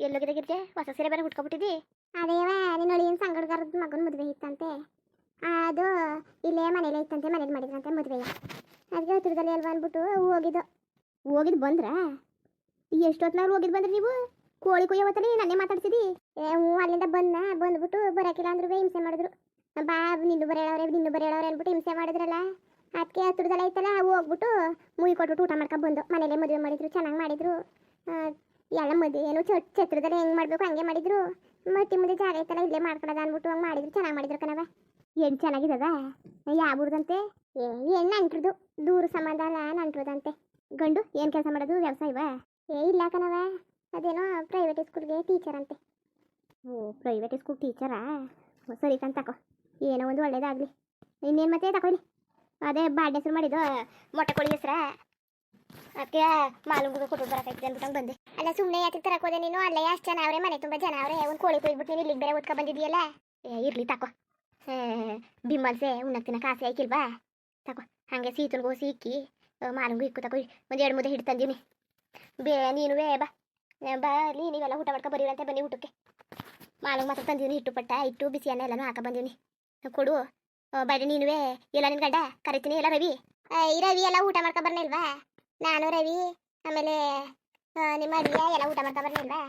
ಎಲ್ಲೋಗಿದೆ ಗಿರ್ಜೆ ಹೊಸ ಸೀರೆ ಬೇರೆ ಉಟ್ಕೊಬಿಟ್ಟಿದ್ದಿ ಅದೇವ ನಿನ್ನ ಅಳಿಯನ್ ಸಂಗಡಗಾರದ ಮಗನ ಮದುವೆ ಇತ್ತಂತೆ. ಅದು ಇಲ್ಲೇ ಮನೇಲೆ ಇತ್ತಂತೆ ಮನೇಲಿ ಮಾಡಿದ್ರಂತೆ ಮದುವೆಯ ಅದಕ್ಕೆ ಹತ್ತಿರದಲ್ಲಿ ಅಲ್ವಾ ಅಂದ್ಬಿಟ್ಟು ಹೋಗಿದ್ದು. ಹೋಗಿದ್ದು ಬಂದ್ರ? ಎಷ್ಟೊತ್ತಿನವ್ರು ಹೋಗಿದ್ದು ಬಂದ್ರಿ ನೀವು? ಕೋಳಿ ಕೊಯ್ಯವತ್ತಲ್ಲಿ ನನ್ನೇ ಮಾತಾಡ್ಸಿದಿ? ಏ ಹ್ಞೂ ಅಲ್ಲಿಂದ ಬಂದ ಬಂದ್ಬಿಟ್ಟು ಬರೋಕಿಲ್ಲ ಅಂದ್ರು ಹಿಂಸೆ ಮಾಡಿದ್ರು. ಬಾ ನಿಂದು ಬರೇಳವ್ರೆ ನಿಂದು ಬರೇಳವ್ರೆ ಅಂದ್ಬಿಟ್ಟು ಹಿಂಸೆ ಮಾಡಿದ್ರಲ್ಲ. ಅದಕ್ಕೆ ಹತ್ರದಲ್ಲ ಐತಲ್ಲ ಹೋಗ್ಬಿಟ್ಟು ಮುಯಿ ಕೊಟ್ಬಿಟ್ಟು ಊಟ ಮಾಡ್ಕೊಂಡು ಬಂದು ಮನೇಲೆ ಮದುವೆ ಮಾಡಿದ್ರು ಚೆನ್ನಾಗಿ ಮಾಡಿದ್ರು. ಎಲ್ಲ ಮದುವೆ ಏನು ಚತ್ರದಲ್ಲಿ ಹೆಂಗೆ ಮಾಡಬೇಕು ಹಂಗೆ ಮಾಡಿದ್ರು. ಮಟ್ಟಿ ಮುಂದೆ ಜಾಗ ಐತಲ್ಲ ಇಲ್ಲೇ ಮಾಡ್ಕೊಳದ ಅಂದ್ಬಿಟ್ಟು ಹಂಗೆ ಮಾಡಿದ್ರು. ಚೆನ್ನಾಗಿ ಮಾಡಿದ್ರು ಕಣವ ಏನು ಚೆನ್ನಾಗಿದದ? ಯಾವ್ದಂತೆ ಏನು ನಂಟ್ರದು? ದೂರ ಸಂಬಂಧ ಅಲ್ಲ, ನಂಟ್ರದಂತೆ. ಗಂಡು, ಏನ್ ಕೆಲಸ ಮಾಡೋದು? ವ್ಯವಸಾಯವಾ? ಏ, ಇಲ್ಲ ಕಣವ ಅದೇನೋ ಪ್ರೈವೇಟ್ ಸ್ಕೂಲ್ಗೆ ಟೀಚರ್ ಅಂತೆ. ಓ ಪ್ರೈವೇಟ್ ಸ್ಕೂಲ್ ಟೀಚರಾ ಸರಿ ಕಣ್, ತಕೋ. ಏನೋ ಒಂದು ಒಳ್ಳೇದಾಗ್ಲಿ. ಇನ್ನೇನು ಮತ್ತೆ ತಗೊಳ್ಳಿ ಅದೇ ಬಾಡ್ ಹೆಸರು ಮಾಡಿದ್ದು ಮೊಟ್ಟೆ ಕೋಳಿ ಹೆಸ್ರ? ಅದಕ್ಕೆ ಮಾಲುಂಗುಗೆ ಕೊಟ್ಟು ಬರಕೈತೆ ಅಂದ್ಬಿಟ್ಟು ಬಂದೆ. ಅಲ್ಲ ಸುಮ್ಮನೆ ಯಾತಿಗೆ ತರಕ್ಕೆ ಹೋದೆ ನೀನು? ಅಲ್ಲ ಅಷ್ಟು ಜನ ಅವರೇ ಮನೆ ತುಂಬ ಜನ ಅವರೇ. ಒಂದು ಕೋಳಿ ಕೊಯ್ಬಿಟ್ಟು ನೀನು ಇಲ್ಲಿಗೆ ಬೇರೆ ಓದ್ಕೊ ಬಂದಿದೆಯಲ್ಲ ಏ ಇರ್ಲಿ ತಕೋ. ಬಿಮ್ಮಲ್ಸೆ ಉಣ್ಣಕ್ ತಿನ್ನಕ್ಕೆ ಆಸೆ ಆಯ್ಕಿಲ್ವಾ ತಕೋ ಹಾಗೆ ಗೋಸಿ ಇಕ್ಕಿ ಮಾಲುಂಗು ಇಕ್ಕು ತಕೋ ಒಂದು ಎರಡು ಮುದ್ದೆ ಹಿಟ್ಟು ತಂದೀನಿ. ಬೇ ನೀನುವೇ ಬಾ. ಏ, ಬಾ ನೀ ನೀವೆಲ್ಲ ಊಟ ಮಾಡ್ಕೊ ಬರೀರಂತೆ ಬನ್ನಿ ಊಟಕ್ಕೆ. ಮಾಲುಂಗ್ ಮಾತ್ರ ತಂದೀನಿ ಹಿಟ್ಟು ಪಟ್ಟ ಇಟ್ಟು ಬಿಸಿ ಅನ್ನ ಎಲ್ಲನೂ ಹಾಕ ಬಂದೀನಿ. ಕೊಡು. ಬಾಯ್ರಿ ನೀನುವೇ. ಎಲ್ಲ ನಿನ್ ಗಂಡ ಕರಿತೀನಿ ಎಲ್ಲ ರವಿ. ರವಿ ಎಲ್ಲ ಊಟ ಮಾಡ್ಕೊ ಬರ್ನಿಲ್ವಾ ನಾನು, ರವಿ, ಆಮೇಲೆ ನಿಮ್ಮ ಅಡಿಯ ಎಲ್ಲ ಊಟ ಮಾಡ್ಕೊ ಬರ್ನಿಲ್ವಾ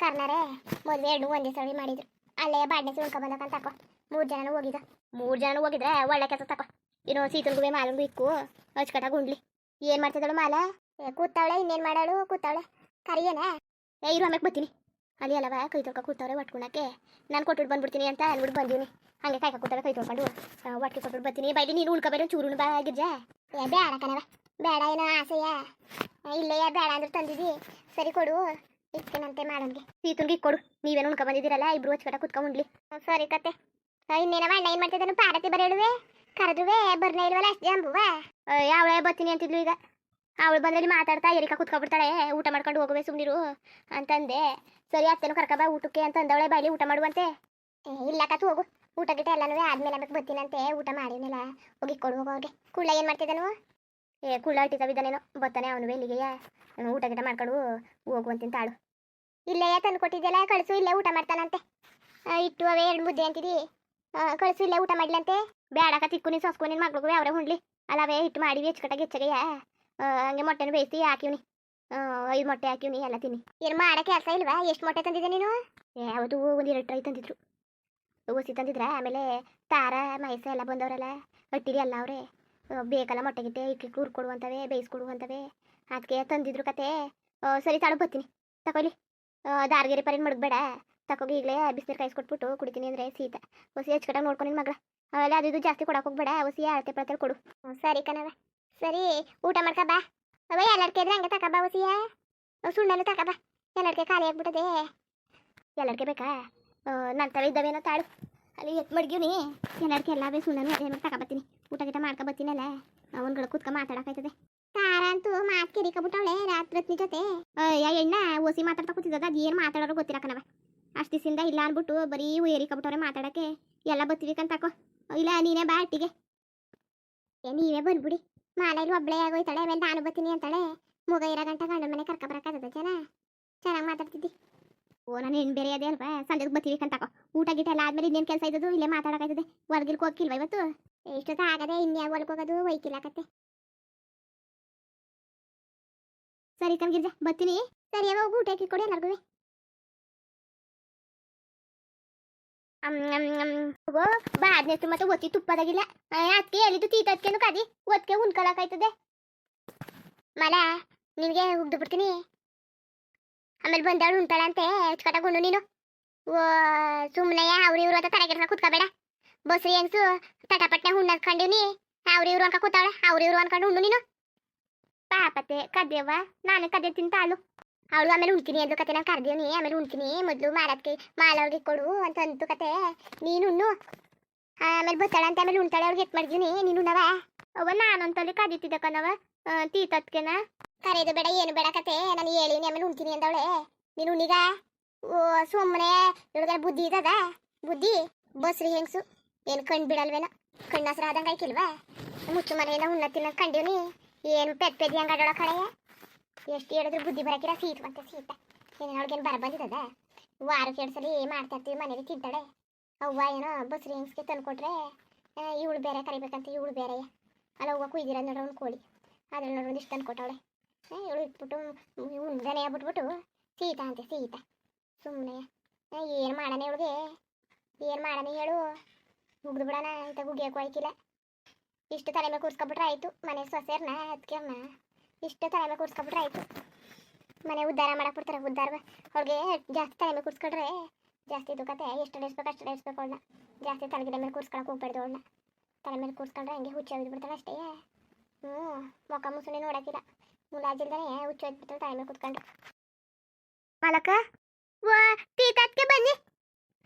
ಕರ್ನಾರೆ ಮದುವೆ ಎರಡು ಒಂದೇ ಸರಿ ಮಾಡಿದ್ರು. ಅಲ್ಲೇ ಬಾಡ್ನೆ ಸುಂಕ ಬಂದಕ್ಕಂತ ತಕೋ. ಮೂರು ಜನನು ಹೋಗಿದ್ದ. ಮೂರು ಜನ ಹೋಗಿದ್ರೆ ಒಳ್ಳೆ ಕೆಲಸ ತಕೋ. ಇನ್ನು ಸೀತನ್ಗುವೆ ಮಾಲಂಗು ಇಕ್ಕು. ಹಚ್ಕಟ ಉಂಡ್ಲಿ. ಏನು ಮಾಡ್ತಿದ್ದಾಳು ಮಾಲ? ಕೂತಾವಳೆ, ಇನ್ನೇನು ಮಾಡಾಳು? ಕೂತಾವಳೆ. ಕರಿಯೇನ? ಏ, ಇರು ಆಮೇಲೆ ಬರ್ತೀನಿ ಅಲ್ಲಿ ಅಲ್ಲವ, ಕೈ ತೊಳ್ಕೊ ಕೂತಾವ್ರೆ ಒಟ್ಕೊಳಕ್ಕೆ ನಾನು ಕೊಟ್ಬಿಟ್ಟು ಬಂದ್ಬಿಡ್ತೀನಿ ಅಂತ ಅಂದ್ಬಿಟ್ಟು ಬಂದೀನಿ. ಹಾಗೆ ಕಾಯ್ಕ ಕೂತವೆ ಕೈ ತೊಳ್ಕೊಂಡು. ಒಟ್ಟಿಗೆ ಕೊಟ್ಬಿಟ್ಟು ಬರ್ತೀನಿ. ಬೈಲಿ ನೀನು ಉಳ್ಕೊಬೇಡ ಚೂರು ಬಾ ಗಿರ್ಜಾ. ಏ, ಬೇಡ ಕಣವ ಬೇಡ, ಏನೋ ಆಸೆಯ? ಇಲ್ಲೇ ಬೇಡ ಅಂದ್ರೆ ತಂದಿದ್ದಿ ಸರಿ ಕೊಡು ಇಕ್ಕನಂತೆ ಮಾಡೋನ್ಗೆ. ಸೀತನ್ಗೆ ಕೊಡು ನೀವೇನು ಉಣ್ಕೊ ಬಂದಿದ್ದೀರಲ್ಲ, ಇಬ್ರು ಹಚ್ಕಟ ಕುತ್ಕೊಂಡ್ಲಿ ಸರಿ ಕತೆ. ಇನ್ನೇನವ ಅಣ್ಣ ಏನು ಮಾಡ್ತಿದ್ದಾನು ಪಾರತಿ ಬರೇಳುವೆ ಕರೆದುವೆ? ಬರ್ನೇ ಇಲ್ವಲ್ಲ, ಅಷ್ಟು ಜಂಬುವ? ಯಾವಳೆ ಬರ್ತೀನಿ ಅಂತಿದ್ಲು ಈಗ. ಅವಳು ಬಂದಲ್ಲಿ ಮಾತಾಡ್ತಾ ಎರಿಕ ಕುತ್ಕೊಬಿಡ್ತಾಳೆ. ಊಟ ಮಾಡ್ಕೊಂಡು ಹೋಗುವೆ ಸುಮ್ನಿರು ಅಂತಂದೆ. ಸರಿ, ಅತ್ತೇನು ಕರ್ಕ ಬಾ, ಊಟಕ್ಕೆ ಅಂತ ಅಂದವಳೆ, ಬಾಯ್ಲಿ ಊಟ ಮಾಡುವಂತೆ. ಇಲ್ಲ ಕತ್ ಹೋಗು. ಊಟ ಗಿಟ ಎಲ್ಲನೂ ಆದ್ಮೇಲೆ ಬೇಕು ಬತ್ತೀನಂತೆ ಊಟ ಮಾಡಿದ್ಮೇಲೆ ಹೋಗಿ ಕೊಡು ಹೋಗು ಅವ್ರಿಗೆ. ಕುಳ್ಳ ಏನು ಮಾಡ್ತಿದ್ದಾನು ಏ ಕುಳ್ಳ ಇಟ್ಟಿದ್ದಾನೇನೋ ಬರ್ತಾನೆ ಅವನು ಇಲ್ಲಿಗೆ ಊಟ ಗಿಟ ಮಾಡ್ಕೊಂಡು ಹೋಗುವಂತಿಂತ ಆಳು ಇಲ್ಲೇ ತಂದು ಕೊಟ್ಟಿದ್ದೆಲ್ಲ ಕಳಿಸು ಇಲ್ಲೇ ಊಟ ಮಾಡ್ತಾನಂತೆ. ಇಟ್ಟು ಅವೇ ಎರಡು ಮುದ್ದೆ ಅಂತಿದಿ. ಕಳಿಸು ಇಲ್ಲೇ ಊಟ ಮಾಡ್ಲಂತೆ ಬೇಡಕ ತಿಕ್ಕು ನೀನು ಸೊಸ್ಕು ನಿನ್ನ ಅವ್ರೆ ಅವರೇ ಅಲ್ಲ ಅವೇ ಹಿಟ್ಟು ಮಾಡಿ ಹೆಚ್ಚಕಟ್ಟಾಗಿ ಹೆಚ್ಚಗೆಯ ಹಂಗೆ ಮೊಟ್ಟೆನ ಬೇಯಿಸಿ ಹಾಕಿವ್ನಿ. ಐದು ಮೊಟ್ಟೆ ಹಾಕಿವ್ನಿ ಎಲ್ಲ ತಿನ್ನಿ. ಏನು ಮಾಡೋ ಕೆಲಸ ಇಲ್ವಾ? ಎಷ್ಟು ಮೊಟ್ಟೆ ತಂದಿದ್ದೆ ನೀನು? ಯಾವುದು ಅವತ್ತು ಒಂದು ಎರಡು ಟ್ರೈ ತಂದಿದ್ರು. ಒಸಿ ತಂದಿದ್ರ ಆಮೇಲೆ ತಾರ ಮೈಸ ಎಲ್ಲ ಬಂದವರಲ್ಲ ಹಟ್ಟಿಲಿ ಎಲ್ಲ ಅವ್ರೆ. ಬೇಕಲ್ಲ ಮೊಟ್ಟೆ ಗಿಟ್ಟೆ ಇಟ್ಲಿ ಹುರ್ಕೊಡುವಂತವೆ ಬೇಯಿಸ್ಕೊಡುವಂಥವೆ ಅದಕ್ಕೆ ತಂದಿದ್ರು ಕತೆ. ಸರಿ ತಾಳು ಬರ್ತೀನಿ. ತಗೊಳ್ಳಿ ದಾರ್ಗೆರೆ ಪರಿ ಮಡಗಬೇಡ ತಕೋಗಿ ಈಗಲೇ ಬಿಸಿನೀರು ಕಾಯಿಸ್ಕೊಟ್ಬಿಟ್ಟು ಕುಡಿತೀನಿ ಅಂದರೆ ಸೀತ ಹೊಸಿ ಹೆಚ್ಚು ನೋಡ್ಕೊಂಡು ನಿನ್ನ ಮಗಳ. ಆಮೇಲೆ ಅದು ಇದು ಜಾಸ್ತಿ ಕೊಡಕ್ಕೆ ಹೋಗ್ಬೇಡ. ಹೊಸಿ ಅಳತೆ ಪಳತೆ ಕೊಡು. ಸರಿ ಕಣವ ಸರಿ ಊಟ ಮಾಡ್ಕ ಬಾ. ಅವ ಎಲ್ಲಡ್ಕೆ ಇದ್ರೆ ಹಂಗೆ ತಕ ಬಾ ಸುಣ್ಣಲ್ಲೂ ತಕಬ್ಬ ಎಲ್ಲಡ್ಕೆ ಖಾಲಿ ಆಗ್ಬಿಟ್ಟದೆ. ಎಲ್ಲರಿಗೆ ಬೇಕಾ? ನಂತವ ಇದ್ದಾವೇನೋ ತಾಳು. ಅಲ್ಲಿ ಎತ್ ಮಡ್ಗಿವ್ನಿ. ಎಲ್ಲರಿಗೆ ಎಲ್ಲ ಬೇಸು ನಾನು ತಕ ತಗೊಬತ್ತೀನಿ. ಊಟ ಗೀಟ ಮಾಡ್ಕೊ ಬರ್ತೀನಲ್ಲ ಅವನ್ಗಳು ಕೂತ್ಕ ಮಾತಾಡಕಾಯ್ತದೆ ತಾರ ಅಂತೂ ಮಾತು ಕಿರಿಕಬಿಟ್ಟವಳೆ ರಾತ್ರಿ ಜೊತೆ. ಯಾ, ಎಣ್ಣ ಓಸಿ ಮಾತಾಡ್ತಾ ಕೂತಿದ್ದದ, ಅದು ಏನು ಮಾತಾಡೋರು ಗೊತ್ತಿಲ್ಲ ಕಣವ ಅಷ್ಟು ಇಲ್ಲ ಅಂದ್ಬಿಟ್ಟು ಬರೀ ಏರಿಕಬಿಟ್ಟವ್ರೆ ಮಾತಾಡಕ್ಕೆ ಎಲ್ಲ ಬತ್ತಿಬೇಕಂತಾಕೋ ಕಂತಾಕೋ ಇಲ್ಲ, ನೀನೇ ಬಾ ಅಟ್ಟಿಗೆ. ಏ, ನೀವೇ ಬಂದ್ಬಿಡಿ. ಮಾಲೆಯಲ್ಲಿ ಒಬ್ಳೆ ಆಗೋಯ್ತಾಳೆ ಆಮೇಲೆ ನಾನು ಬತ್ತೀನಿ ಅಂತಾಳೆ. ಮುಗ ಇರೋ ಗಂಟ ಗಂಡ ಮನೆ ಕರ್ಕ ಬರಕಾಗದ ಜನ ಚೆನ್ನಾಗಿ ಮಾತಾಡ್ತಿದ್ದಿ. ಓ, ನಾನು ಹೆಣ್ಣು ಬೇರೆ ಅದೇ ಅಲ್ವಾ? ಸಂಜೆಗೆ ಬರ್ತೀವಿ ಕಂತಾಕೋ ಊಟ ಗೀಟ ಎಲ್ಲ ಆದ್ಮೇಲೆ ಇನ್ನೇನು ಕೆಲಸ ಇದ್ದದು ಇಲ್ಲೇ ಮಾತಾಡಕಾಯ್ತದೆ ಹೊರ್ಗಿಲ್ಕ್ ಹೋಗ್ಕಿಲ್ವಾ ಇವತ್ತು? ಎಷ್ಟೊತ್ತ ಆಗದೆ ಇನ್ಯಾವ ವೈಕಿಲ್ಲ ಕತೆ. ಸರಿ ಕಣ್ಗಿರ್ಜ ಬರ್ತೀನಿ. ಸರಿ ಅವ ಊಟ ಊಟ ಕೊಡಿ ಎಲ್ಲರಿಗೂ. ಬಾದ್ನೆ ಮತ್ತೆ ಒತ್ತಿ ತುಪ್ಪದಾಗಿಲ್ಲ. ಅದಕ್ಕೆ ಹೇಳಿದ್ದು ತೀತದ್ಕೇನು ಕಾದಿ. ಒತ್ತಿಗೆ ಉಣ್ಕೊಳಕಾಯ್ತದೆ ಮಲ, ನಿನಗೆ ಉಗ್ದು ಬಿಡ್ತೀನಿ. ಆಮೇಲೆ ಬಂದವಳು ಉಂಟಾಳಂತೆ ಹೆಚ್ಕಟಾಗುಂಡು ನೀನು. ಓ ಸುಮ್ಮನೆ ಅವ್ರು ಇವ್ರು ಅಂತ ತಲೆಗೆಡ್ಸ ಕುತ್ಕೋಬೇಡ ಬಸ್ರಿ ಹೆಂಗ್ಸು, ತಟಪಟ್ನೆ ಹುಣ್ಣು ಅನ್ಕೊಂಡಿವ್ನಿ ಅವ್ರು ಇವ್ರು ಅನ್ಕ ಕೂತಾವಳೆ, ಅವ್ರು ಇವ್ರು ಅನ್ಕೊಂಡು ಉಂಡು ನೀನು. ಪಾಪತೆ ಕದೇವ ನಾನು ಕದೆ ತಿಂತಾಳು ಅವಳು ಆಮೇಲೆ ಉಣ್ತೀನಿ ಅಂದು ಕತೆ, ನಾನು ಕರ್ದೀವ್ನಿ, ಆಮೇಲೆ ಉಣ್ತೀನಿ, ಮೊದಲು ಮಾಲಕ್ಕೆ ಮಾಲವ್ರಿಗೆ ಕೊಡು ಅಂತ ಅಂತು ಕತೆ. ನೀನು ಉಣ್ಣು. ಆಮೇಲೆ ಬತ್ತಾಳ ಅಂತ, ಆಮೇಲೆ ಉಣ್ತಾಳೆ, ಅವ್ರಿಗೆ ಎತ್ ಮಾಡಿದೀನಿ ನೀನು ಉಣ್ಣವ ಅವ ನಾನಂತಲ್ಲಿ ಕದೀತಿದ್ದೆ ಕಣವ ತೀತದ್ಕೆನ ಕರೆಯೋದು ಬೇಡ, ಏನು ಬೇಡ ಕತೆ. ನಾನು ಹೇಳಿನಿ, ಆಮೇಲೆ ಉಣ್ತೀನಿ ಅಂದವಳೆ. ನೀನು ಉಣ್ಣಿಗ? ಓ, ಸುಮ್ಮನೆ ಇವಳಿಗೆ ಬುದ್ಧಿ ಇದದ ಬುದ್ಧಿ? ಬಸ್ರಿ ಹೆಂಗ್ಸು? ಏನು ಕಣ್ಣು ಬಿಡಲ್ವೇನ? ಕಣ್ಣು ಹಸ್ರ ಆದಂಗೆ ಆಯ್ಕಿಲ್ವಾ ಮುಚ್ಚು ಮನೆಯಿಂದ ಉಣ್ಣ ತಿನ್ನೋದು ಕಂಡಿವ್ನಿ. ಏನು ಪೆದ್ ಪೆದ್ದಿ ಹಂಗೆ ಆಡೋಳ ಕಡೆಯ ಎಷ್ಟು ಹೇಳಿದ್ರು ಬುದ್ಧಿ ಬರಕಿರ ಸೀಟ್ ಬಂತೆ ಸೀಟ ಏನೇನು ಅವಳಿಗೇನು ಬರ ಬಂದಿದ್ದದ? ವಾರಕ್ಕೆ ಎರಡು ಸಲ ಮಾಡ್ತಾ ಇರ್ತೀವಿ ಮನೇಲಿ ತಿಂತಾಳೆ. ಅವ್ವ ಏನೋ ಬಸ್ರಿ ಹೆಂಗ್ಸ್ಗೆ ತಂದ್ಕೊಟ್ರೆ ಇವಳು ಬೇರೆ ಕರಿಬೇಕಂತ ಇವಳು ಬೇರೆ ಅಲ್ಲ ಅವ್ವ ಕುಯ್ದಿರ ನೋಡ್ರ ಒಂದು ಕೋಳಿ. ಅದ್ರಲ್ಲಿ ನೋಡೋದು ಇಷ್ಟು ತಂದು ತಂದ್ಕೊಟ್ಟವಳೆ. ಇವಳು ಇಟ್ಬಿಟ್ಟು ಉಂದನೆ ಬಿಟ್ಬಿಟ್ಟು ಸೀತಾ ಅಂತೆ, ಸೀತಾ. ಸುಮ್ಮನೆ ಏನು ಮಾಡೋಣ ಇವಳಿಗೆ? ಏನು ಮಾಡೋಣ ಹೇಳು? ಮುಗ್ದು ಬಿಡೋಣ ಅಂತ ಗುಗ್ಗಿಯಕ್ಕೂ ಆಯ್ಕಿಲ್ಲ. ಇಷ್ಟು ತಲೆ ಮೇಲೆ ಕೂರ್ಸ್ಕೊಬಿಟ್ರೆ ಆಯಿತು, ಮನೆ ಸೊಸೆರ್ನ ಅದಕ್ಕೆ ಇಷ್ಟು ತಲೆ ಮೇಲೆ ಕೂರ್ಸ್ಕೊಬಿಟ್ರೆ ಆಯಿತು. ಮನೆ ಉದ್ಧಾರ ಮಾಡಕ್ಕೆ ಬಿಡ್ತಾರೆ, ಉದ್ಧಾರ ಅವ್ರಿಗೆ ಜಾಸ್ತಿ ತಲೆ ಮೇಲೆ ಕೂರ್ಸ್ಕೊಂಡ್ರೆ ಜಾಸ್ತಿ ದುಃಖತೆ ಎಷ್ಟು ನಡೆಸ್ಬೇಕು, ಅಷ್ಟು ನಡೆಸ್ಬೇಕು ಅವಳನ್ನ ಜಾಸ್ತಿ ತಲೆಗಿಡ ಮೇಲೆ ಕೂರ್ಸ್ಕೊಳಕ್ಕೆ ಹೋಗ್ಬಾರ್ದು ಅವಳನ್ನ ತಲೆ ಮೇಲೆ ಕೂರ್ಸ್ಕೊಂಡ್ರೆ ಹಂಗೆ ಹುಚ್ಚ ಬಿಡ್ತಾಳೆ ಅಷ್ಟೇ. ಹ್ಞೂ ಮೊಕ್ಕ ಮುಸುನೆ ನೋಡಕ್ಕಿಲ್ಲ ಮುಲಾಜಿಲ್ದಾನೆ ಹುಚ್ಚ ಬಿಡ್ತಾಳೆ ತಲೆ ಮೇಲೆ ಕೂತ್ಕೊಂಡ್ರೆ. ಮಾಲಕ ವಾ ತೀತತ್ಗೆ ಬನ್ನಿ.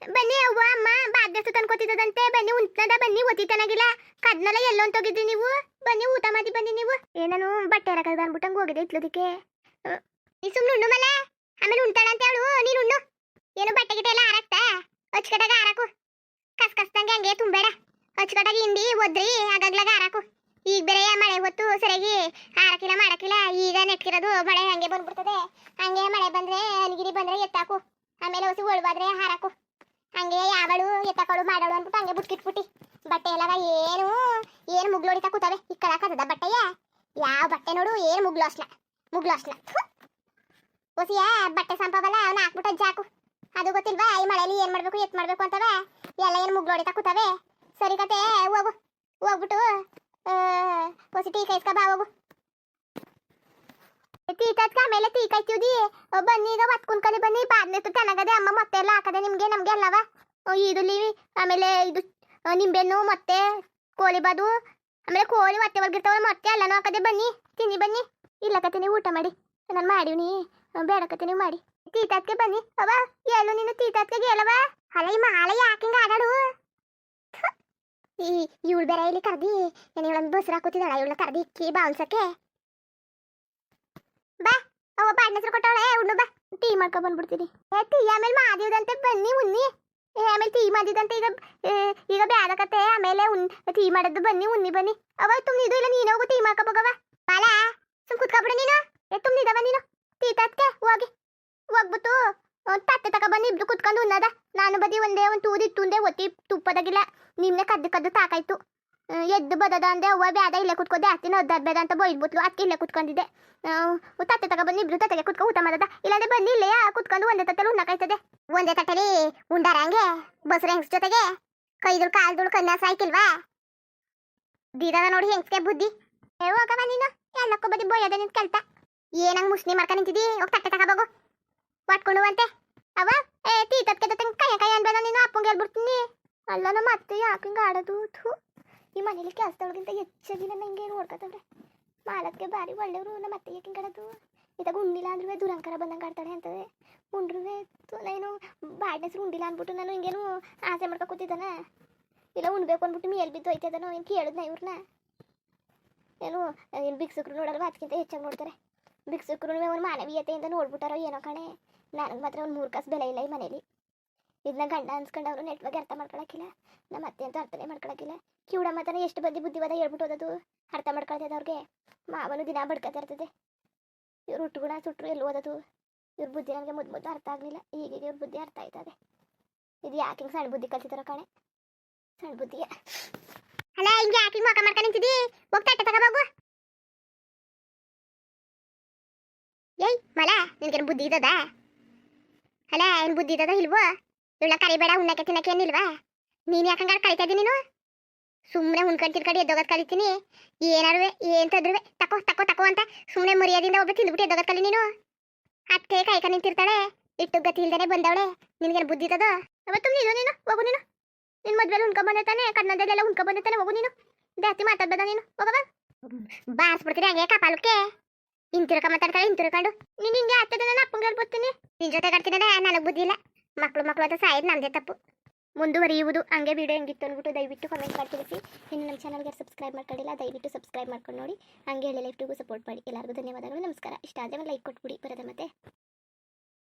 ಬನ್ನಿ ಅವ್ವ, ಅಮ್ಮ ಬಾಗ್ದಸ್ತು ತಂದ್ಕೊತಿದ್ದದಂತೆ ಬನ್ನಿ ಉಂಟ್ನದ ಬನ್ನಿ ಒತ್ತಿತನಾಗಿಲ್ಲ ಕದ್ನೆಲ್ಲ ಹೋಗಿದ್ರಿ ನೀವು. ಬನ್ನಿ, ಊಟ ಮಾಡಿ ಬನ್ನಿ ನೀವು. ಏನನು ಬಟ್ಟೆ ಹಾಕದ್ ಬಂದ್ಬಿಟ್ಟಂಗೆ ಹೋಗಿದೆ ಇಟ್ಲೋದಿಕ್ಕೆ ನೀ ಸುಮ್ಮನೆ ಉಣ್ಣು ಮಲೆ ಆಮೇಲೆ ಉಣ್ತಾಳ ಅಂತ ಹೇಳು, ನೀನು ಉಣ್ಣು ಏನು ಬಟ್ಟೆ ಗಿಟ್ಟೆ ಎಲ್ಲ ಹಾರಕ್ತಾ? ಹಚ್ಕಟಾಗ ಹಾರಾಕು. ಕಸ್ ಕಸ್ದಂಗೆ ಹಂಗೆ ತುಂಬೇಡ ಹಚ್ಕಟಾಗ ಹಿಂಡಿ ಒದ್ರಿ ಆಗಾಗ್ಲಾಗ ಹಾರಾಕು. ಈಗ ಬೇರೆ ಮಳೆ ಹೊತ್ತು ಸರಿಯಾಗಿ? ಹಾರಕಿಲ್ಲ ಮಾಡಕ್ಕಿಲ್ಲ ಈಗ ನೆಟ್ಕಿರೋದು ಮಳೆ ಹಂಗೆ ಬಂದ್ಬಿಡ್ತದೆ. ಹಂಗೆ ಮಳೆ ಬಂದ್ರೆ ಅನಿಗಿರಿ ಬಂದ್ರೆ ಎತ್ತಾಕು. ಆಮೇಲೆ ಹೊಸಿ ಒಳಬಾದ್ರೆ ಹಾರಾಕು. ಹಂಗೆ ಯಾವಳು ಎತ್ತಕಳು ಮಾಡಳು ಅಂದ್ಬಿಟ್ಟು ಹಂಗೆ ಬುಟ್ಕಿಟ್ಬಿಟ್ಟಿ. ಬಟ್ಟೆ ಎಲ್ಲ ಏನು ಏನು ಮುಗ್ಲೋಡಿತಾ ಕೂತವೆ. ಇಕ್ಕಳಕದ ಬಟ್ಟೆಯ? ಯಾವ ಬಟ್ಟೆ ನೋಡು, ಏನು ಮುಗ್ಲು ಅಸ್ಲ ಮುಗ್ಲು ಅಸ್ಲ ಹೊಸಿಯ, ಬಟ್ಟೆ ಸಂಪವಲ್ಲ, ಅವ್ನ ಹಾಕ್ಬಿಟ್ಟು ಜಾಕು ಅದು ಗೊತ್ತಿಲ್ವಾ? ಈ ಮಳೆಯಲ್ಲಿ ಏನ್ ಮಾಡಬೇಕು ಎತ್ ಮಾಡಬೇಕು ಅಂತವೆ? ಎಲ್ಲ ಏನು ಮುಗ್ಲೋಡಿತಾ ಕೂತವೆ? ಸರಿ ಕತೆ, ಹೋಗು. ಹೋಗ್ಬಿಟ್ಟು ಹೊಸಿ ಟೀ ಕೈಸ್ಕ ಬಾ, ಹೋಗು. ತೀತತ್ಗೆ ಆಮೇಲೆ ಟೀ ಕಾಯ್ತೀವಿ ಬನ್ನಿ ಈಗ ಒತ್ ಕುನ್ಕಲಿ ಬನ್ನಿ. ಬಾದ್ನೆತ್ತು ಚೆನ್ನಾಗದೆ ಅಮ್ಮ ಮತ್ತೆ ಎಲ್ಲ ಹಾಕದೆ, ನಿಮ್ಗೆ, ನಮ್ಗೆ ಅಲ್ಲವ ಲೀವಿ, ಆಮೇಲೆ ಇದು ನಿಂಬೆಹಣ್ಣು ಮತ್ತೆ ಕೋಳಿ ಬಾದು. ಆಮೇಲೆ ಕೋಳಿ ಒತ್ತೆ ಒಳಗಿರ್ತಾವಲ್ಲ ಮತ್ತೆ ಎಲ್ಲನೂ ಹಾಕದೆ, ಬನ್ನಿ. ತಿನ್ನಿ, ಬನ್ನಿ. ಇಲ್ಲಕತ್ತೀನಿ ಊಟ ಮಾಡಿ. ನಾನು ಮಾಡಿವ್ನಿ. ಕತೆ, ನೀವು ಮಾಡಿ. ತೀತತ್ಗೆ ಬನ್ನಿ. ಅವ, ಹೇಳು, ನೀನು ತೀತತ್ಗೆ ಹೇಳವ ಅಲ್ಲ ಈ ಮಾಲೆ ಯಾಕಿಂಗ ಆಡಾಡು ಈ ಇವಳು ಬೇರೆ ಇಲ್ಲಿ ಕರ್ದಿ ಏನು ಇವಳೊಂದು ಬಸ್ರ ಕೂತಿದ್ದಾಳ ಇವಳನ್ನ ಕರ್ದಿ ಇಕ್ಕಿ ಬಾವ್ಸಕ್ಕೆ ಬಾ ಅವ ಬಾಡ್ನ ಹೆಸರು ಕೊಟ್ಟವಳೆ ಉಣ್ಣು ಬಾ, ಟೀ ಮಾಡ್ಕೊ ಬಂದ್ಬಿಡ್ತೀನಿ. ಏ, ಟೀ ಆಮೇಲೆ ಮಾದಿವ್ದಂತೆ ಬನ್ನಿ ಉನ್ನಿ. ಏ, ಆಮೇಲೆ ಟೀ ಮಾಡಿದಂತೆ ಈಗ ಈಗ ಬ್ಯಾದಕತ್ತೆ ಆಮೇಲೆ ಉನ್, ಟೀ ಮಾಡೋದು ಬನ್ನಿ ಉನ್ನಿ ಬನ್ನಿ. ಅವ ತುಂಬ ಇದು ಇಲ್ಲ ನೀನು? ಹೋಗು ಟೀ ಮಾಡ್ಕೊಬೋಗವ ಬಾಲ, ಸುಮ್ ಕುತ್ಕೊಬಿಡು ನೀನು. ಏ ತುಂಬ ಇದಾವ ನೀನು? ಟೀ ತತ್ಕೆ ಹೋಗಿ. ಹೋಗ್ಬಿಟ್ಟು ತಟ್ಟೆ ತಕ ಬನ್ನಿ ಇಬ್ರು ಕುತ್ಕೊಂಡು ಉನ್ನದ ನಾನು ಬದಿ ಒಂದೇ ಒಂದು ತೂದಿ ತುಂದೆ ಒತ್ತಿ ತುಪ್ಪದಾಗಿಲ್ಲ. ನಿಮ್ನೆ ಕದ್ದು ಕದ್ದು ತಾಕಾಯ್ತು. ಎದ್ದು ಬದದ ಅಂದೆ ಅವ್ವ ಬೇಡ ಇಲ್ಲೇ ಕುತ್ಕೊಂಡೆ ಅತ್ತಿನ ಒದ್ದಾದ ಬೇಡ ಅಂತ ಬೈದ್ಬಿಟ್ಲು. ಅದಕ್ಕೆ ಇಲ್ಲೇ ಕುತ್ಕೊಂಡಿದ್ದೆ. ತಟ್ಟೆ ತಕ ಬನ್ನಿ ಇಬ್ರು ತಟ್ಟೆಗೆ ಕುತ್ಕೊ ಊಟ ಮಾಡದ. ಇಲ್ಲಾಂದ್ರೆ ಬನ್ನಿ ಇಲ್ಲೇ ಕುತ್ಕೊಂಡು ಒಂದೇ ತಟ್ಟೆಲಿ ಉಣ್ಣಕಾಯ್ತದೆ. ಒಂದೇ ತಟ್ಟೆಲಿ ಉಂಡಾರ ಹಂಗೆ? ಬಸ್ರು ಹೆಂಗ್ಸ್ ಜೊತೆಗೆ? ಕೈದುಳು ಕಾಲ್ದುಳು ಕನ್ನ ಸಾಯ್ಕಿಲ್ವಾ ದೀದಾದ ನೋಡಿ ಹೆಂಗ್ಸ್ಗೆ ಬುದ್ಧಿ. ಹೋಗವ ನೀನು. ಎಲ್ಲಕ್ಕೂ ಬದಿ ಬೋಯದ ನಿಂತ ಕೆಲ್ತ ಏನಂಗ್ ಮುಸ್ನಿ ಮಾಡ್ಕೊಂಡ್ ನಿಂತಿದಿ? ಹೋಗ್ ತಟ್ಟೆ ತಗೋಬೋಗು ವಾಟ್ಕೊಂಡು ಅಂತೆ ಅವ ಏ ಟೀ ತತ್ಕೆ ತಂಗ ಕೈ ಕೈ ಅನ್ಬೇಡ ನೀನು ಅಪ್ಪಂಗೆ ಹೇಳ್ಬಿಡ್ತೀನಿ ಅಲ್ಲ ನಮ್ಮ ಅತ್ತೆ ಯಾಕೆ ಹಿಂಗೆ ಆಡೋದು ಥೂ ಈ ಮನೇಲಿ ಕೆಲಸದೊಳಗಿಂತ ಹೆಚ್ಚಾಗಿ ನನ್ನ ಹಿಂಗೆ ನೋಡ್ಕೊತಾಳೆ ಮಾಲಕ್ಕೆ ಭಾರಿ ಒಳ್ಳೆಯವರು ನಮ್ಮ ಅತ್ತೆ ಯಾಕೆ ಹಿಂಗೆ ಆಡೋದು ಇದಾಗ ಉಣ್ಣಿಲ್ಲ ಅಂದ್ರೂ ದುರಂಕಾರ ಬಂದಂಗೆ ಆಡ್ತಾಳೆ ಅಂತದೆ ಉಂಡ್ರೂ ಹೆಸರು ಉಂಡಿಲ್ಲ ಅಂದ್ಬಿಟ್ಟು ನಾನು ಹಿಂಗೇನು ಆಸೆ ಮಾಡ್ಕೊ ಕೂತಿದ್ದಾನೆ ಇಲ್ಲ ಉಣ್ಬೇಕು ಅಂದ್ಬಿಟ್ಟು ಮೇಲ್ ಬಿದ್ದು ಹೋಯ್ತದನೋ ಏನು ಕೇಳಿದ್ನ ಇವ್ರನ್ನ ಏನು ಏನು ಭಿಕ್ಷುಕರು ನೋಡಲ್ವ ಅದಕ್ಕಿಂತ ಹೆಚ್ಚಾಗಿ ನೋಡ್ತಾರೆ ಭಿಕ್ಷುಕರು ಒಂದು ಮಾನವೀಯತೆಯಿಂದ ನೋಡ್ಬಿಟ್ಟಾರೋ ಏನೋ ಕಣೆ ನನಗೆ ಮಾತ್ರ ಒಂದು ಮೂರು ಕಾಸು ಬೆಲೆ ಇಲ್ಲ ಈ ಮನೇಲಿ. ಇದನ್ನ ಗಂಡ ಅನ್ಸ್ಕೊಂಡು ನೆಟ್ವಾಗಿ ಅರ್ಥ ಮಾಡ್ಕೊಳಕ್ಕಿಲ್ಲ ನಮ್ಮ ಅತ್ತೆ ಅಂತ ಅರ್ಥನೇ ಮಾಡ್ಕೊಳಕ್ಕಿಲ್ಲ ಕಿವುಡ ಮಾತನ ಎಷ್ಟು ಬದಿ ಬುದ್ಧಿವಾದ ಹೇಳ್ಬಿಟ್ಟು ಓದೋದು ಅರ್ಥ ಮಾಡ್ಕೊಳ್ತದೆ ಅವ್ರಿಗೆ. ಮಾವನು ದಿನ ಬಡ್ಕೊತಾ ಇರ್ತದೆ. ಇವ್ರು ಹುಟ್ಟುಗುಣ ಸುಟ್ಟರು ಎಲ್ಲಿ ಓದೋದು ಇವ್ರ ಬುದ್ಧಿ ನನಗೆ ಮುದ್ದು ಮುದ್ದು ಅರ್ಥ ಆಗಲಿಲ್ಲ. ಈಗೀಗ ಇವ್ರ ಬುದ್ಧಿ ಅರ್ಥ ಆಯ್ತದೆ. ಇದು ಯಾಕೆ ಹಿಂಗೆ ಸಣ್ಣ ಬುದ್ಧಿ ಕಲ್ತಿದಾರ ಕಣೆ. ಸಣ್ಣ ಬುದ್ಧಿಯ ಅಲ್ಲ ಹಿಂಗೆ ಯಾಕೆ ಮುಖ ಮಾಡ್ಕೊಂಡ್ ನಿಂತಿದಿ? ಹೋಗ್ ತಗೋಬಾಗು ತಗೋಬೋಗು ಏಯ್, ಮಲ, ನಿನಗೇನು ಬುದ್ಧಿ ಇದ್ದದ? ಅಲ್ಲ ಏನ್ ಬುದ್ಧಿ ಇದ್ದದ ಇಲ್ವೋ? ಇವಳ ಕರಿಬೇಡ, ಉಣ್ಣಕ್ಕೆ ತಿನ್ನಕ್ಕೆ ಏನಿಲ್ವಾ ನೀನ್ ಯಾಕಂಗಾರ ಕಳಿತಾ ಇದ್ದೀನಿ ನೀನು? ಸುಮ್ಮನೆ ಉಣ್ಕೊಂಡು ತಿರ್ಕಡಿ ಎದ್ದೋಗದ್ ಕಲಿತೀನಿ ಏನಾರು ಏನ್ ತದ್ರುವೆ ತಕೋ ತಕೋ ತಕೋ ಅಂತ ಸುಮ್ಮನೆ ಮರ್ಯಾದಿಂದ ಒಬ್ಬ ತಿಂದ್ಬಿಟ್ಟು ಎದ್ದೋಗದ್ ಕಲಿ ನೀನು? ಅತ್ತೆ ಕೈಕ ನಿಂತಿರ್ತಾಳೆ, ಇಟ್ಟು ಗತಿ ಇಲ್ದೇನೆ ಬಂದವಳೆ. ನಿನ್ಗೇನು ಬುದ್ಧಿ ಇದ್ದದ? ಅವತ್ತು ನೀನು ನೀನು, ಹೋಗು ನೀನು. ನಿನ್ನ ಮದ್ವೆಲಿ ಉಣ್ಕೊಂಡ್ ಬಂದಿರ್ತಾನೆ ತಾನೆ, ಕನ್ನಡದಲ್ಲೆಲ್ಲ ಉಣ್ಕೊಂಡ್ ಬಂದಿರ್ತಾನೆ ತಾನೆ, ಹೋಗು ನೀನು. ಜಾಸ್ತಿ ಮಾತಾಡ್ಬೇಡ ನೀನು ಹೋಗವ ಬಾರಿಸ್ಬಿಡ್ತೀರಿ ಹಂಗೆ ಕಪಾಲಕ್ಕೆ? ಹಿಂತಿರ್ಕ ಮಾತಾಡ್ತಾಳೆ ಹಿಂತಿರ್ಕೊಂಡು ನೀನ್ ಹಿಂಗೆ ಆಗ್ತದೆ ನನ್ನ ಅಪ್ಪಂಗೆ ಬರ್ತೀನಿ. ನಿನ್ ಜೊತೆ ಕಟ್ತಿನ ನನಗ್ ಬುದ್ಧಿ ಇಲ್ಲ. ಮಕ್ಳು ಮಕ್ಳು ಅಂತ ಸಾಯದ್ ನಮ್ದೇ ತಪ್ಪು. ಮುಂದುವರಿಯುವುದು, ಹಂಗೆ ವಿಡಿಯೋ ಹೆಂಗಿತ್ತು ಅಂದ್ಬಿಟ್ಟು ದಯವಿಟ್ಟು ಕಮೆಂಟ್ ಮಾಡಿ ತಿಳಿಸಿ. ಇನ್ನು ನಮ್ಮ ಚಾನಲ್ಗೆ ಸಬ್ಸ್ಕ್ರೈಬ್ ಮಾಡ್ಕೊಂಡಿಲ್ಲ, ದಯವಿಟ್ಟು ಸಬ್ಸ್ಕ್ರೈಬ್ ಮಾಡ್ಕೊಂಡು ನೋಡಿ. ಹಂಗೆ ಹೇಳಿ ಲೈಫ್ಟಿಗೂ ಸಪೋರ್ಟ್ ಮಾಡಿ. ಎಲ್ಲರಿಗೂ ಧನ್ಯವಾದಗಳು, ನಮಸ್ಕಾರ. ಇಷ್ಟ ಆದರೆ ಲೈಕ್ ಕೊಟ್ಬಿಡಿ. ಬರೋದ ಮತ್ತೆ.